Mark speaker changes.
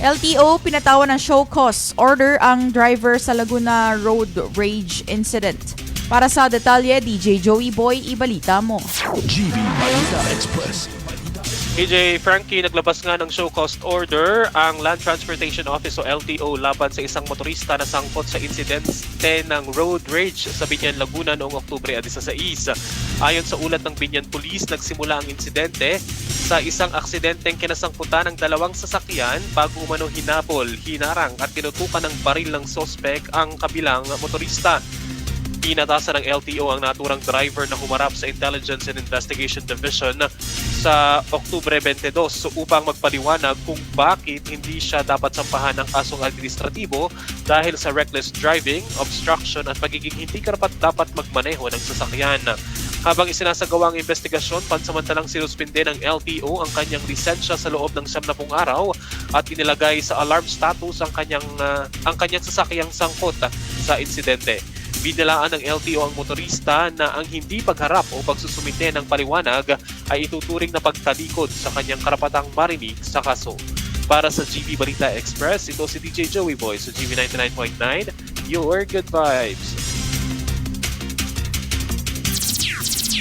Speaker 1: LTO pinatawan ng show cause order ang driver sa Laguna Road Rage Incident. Para sa detalye, DJ Joey Boy, ibalita mo.
Speaker 2: GB Balita Express.
Speaker 3: PJ Frankie naglabas nga ng show cost order ang Land Transportation Office o LTO laban sa isang motorista na sangkot sa insidente ng road rage sa Binyan, Laguna noong Oktubre 16. Ayon sa ulat ng Binyan Police, nagsimula ang insidente sa isang aksidenteng kinasangkutan ng dalawang sasakyan bago umano hinabol, hinarang at tinutukan ng baril ng sospek ang kabilang motorista. Inatasan ng LTO ang naturang driver na humarap sa Intelligence and Investigation Division sa Oktubre 22 so upang magpaliwanag kung bakit hindi siya dapat sampahan ng kasong administratibo dahil sa reckless driving, obstruction at pagiging hindi karapat dapat magmaneho ng sasakyan. Habang isinasagawa ang investigasyon, pansamantalang sinuspinde ng LTO ang kanyang lisensya sa loob ng 70 araw at inilagay sa alarm status ang kanyang ah, ang kanyang sasakyang sangkot sa insidente. Binilaan ng LTO ang motorista na ang hindi pagharap o pagsusumite ng paliwanag ay ituturing na pagtalikod sa kanyang karapatang marinig sa kaso. Para sa GB Balita Express, ito si DJ Joey Boy sa GB 99.9, Your Good Vibes.